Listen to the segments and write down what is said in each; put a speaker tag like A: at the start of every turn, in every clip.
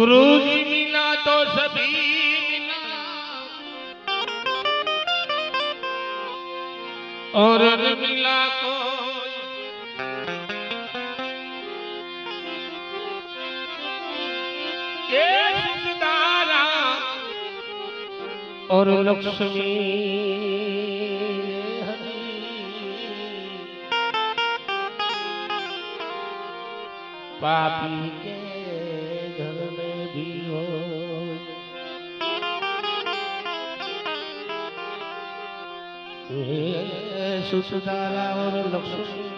A: गुरु जी मिला तो सभी मिला। और मिला सुखदारा और लक्ष्मी पापी के सुसुदारा और लक्ष्मी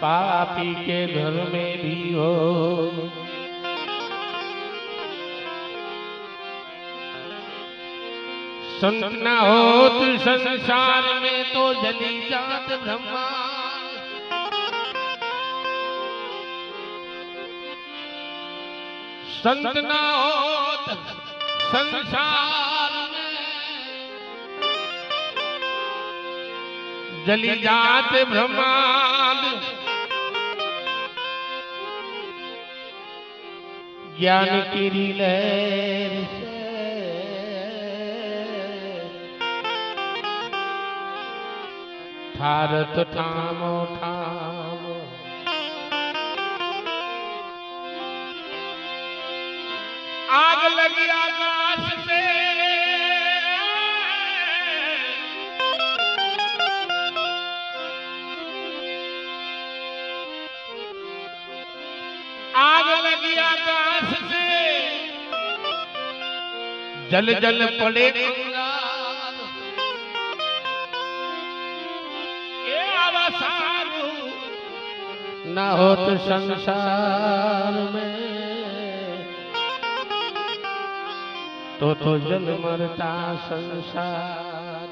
A: पापी के घर में भी हो। संत न हो संसार में तो जली जात ब्रह्मा। संत न हो संसार में। जली जात ब्रह्मांड। ज्ञान की लहर से। ठारत ठामो ठाम आग लगी आकाश से। आग लगी आकाश से। जल जल पड़े न हो तो संसार में। तो तो जल मरता संसार।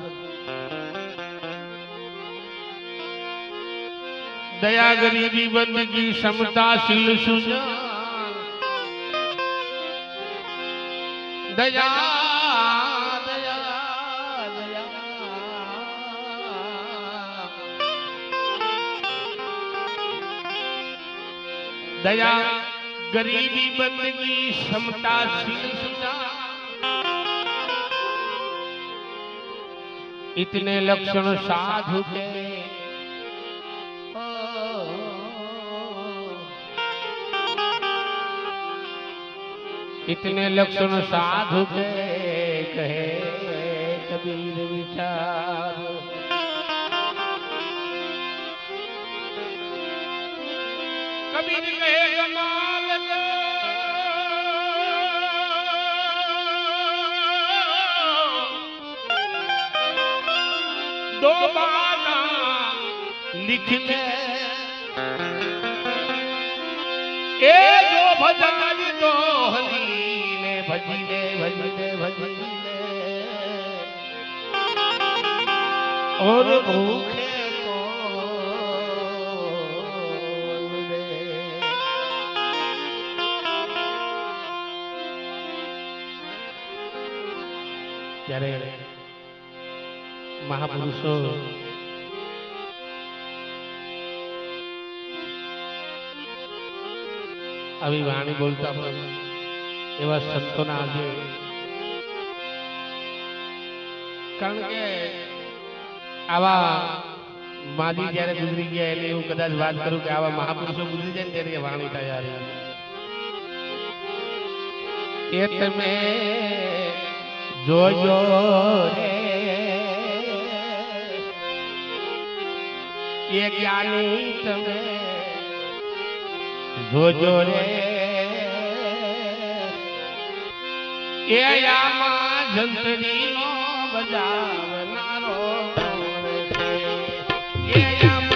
A: दया गरीबी बंदगी समताशील सुजान दया दया गरीबी बंदगी समताशील सुजान इतने लक्षण साधु के इतने लक्षण साधु के कहे कबीर विचार। कबीर कहे कमाल दो बाना लिख ले ए जो भजन तो हलीने भजीले भजीले भजीले और भूखे को दे ત્યારે મહાપુરુષો આવી વાણી બોલતા પણ એવા સંતોના આજે કારણ કે આવા માજી જયારે ગુજરી ગયા એટલે એવું કદાચ વાત કરું કે આવા મહાપુરુષો ગુજરી જાય ને ત્યારે એ વાણી તૈયાર એ તમે જોજો રે એ જ્ઞાની તમે જોજો રે એ આમાં જંતરી નો બજાવનારો? એ આમાં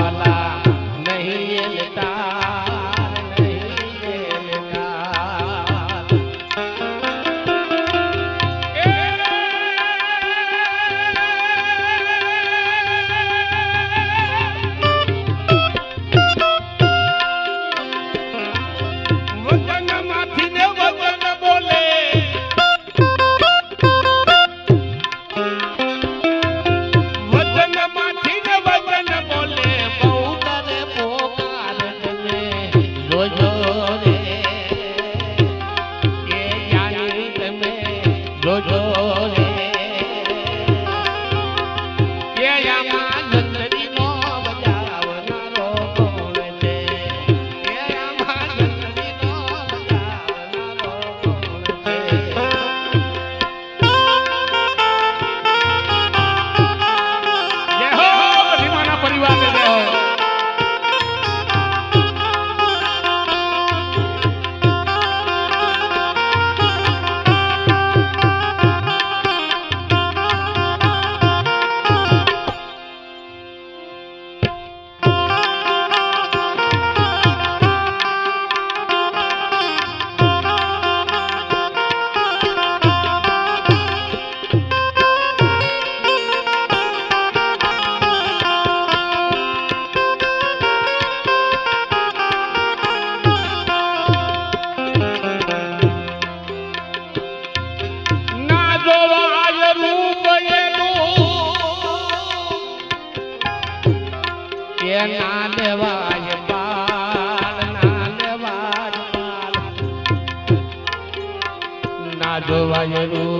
A: વાલા નહીં લેતા ના લેવાય પાલ ના પાલ ના રૂ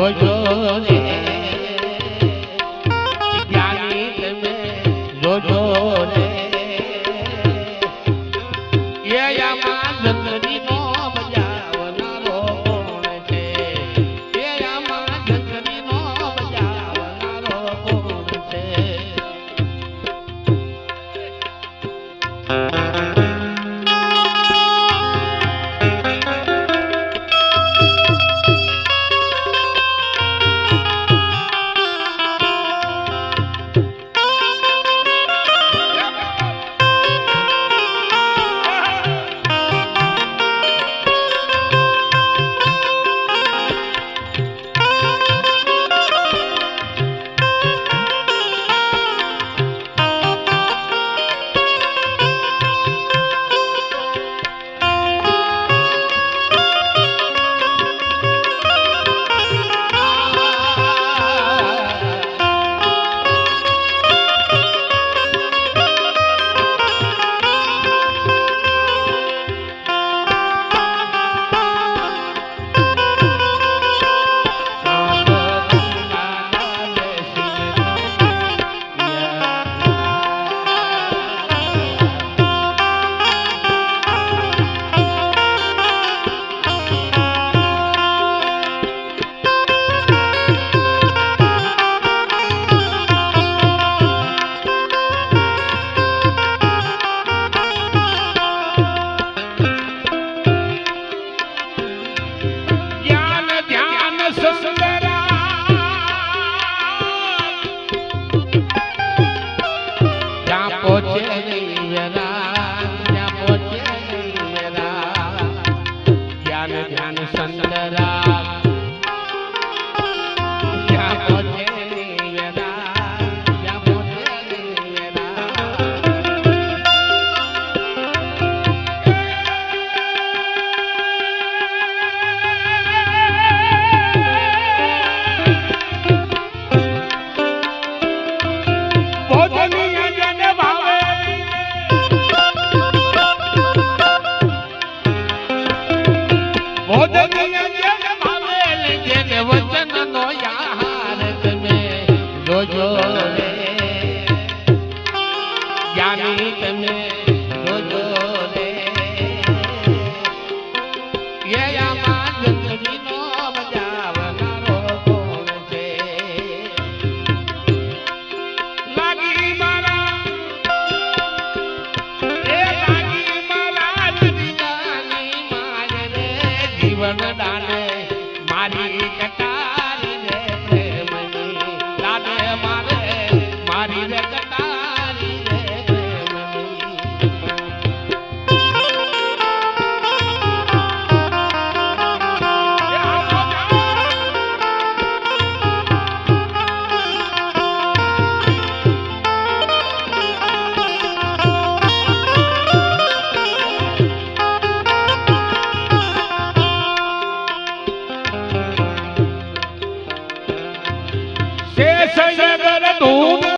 A: જોજો રે જ્ઞાની તમે જોજો રે એ આમાં જગની નો બજાવનારો કોણ છે? એ આમાં જગની નો બજાવનારો કોણ છે? राम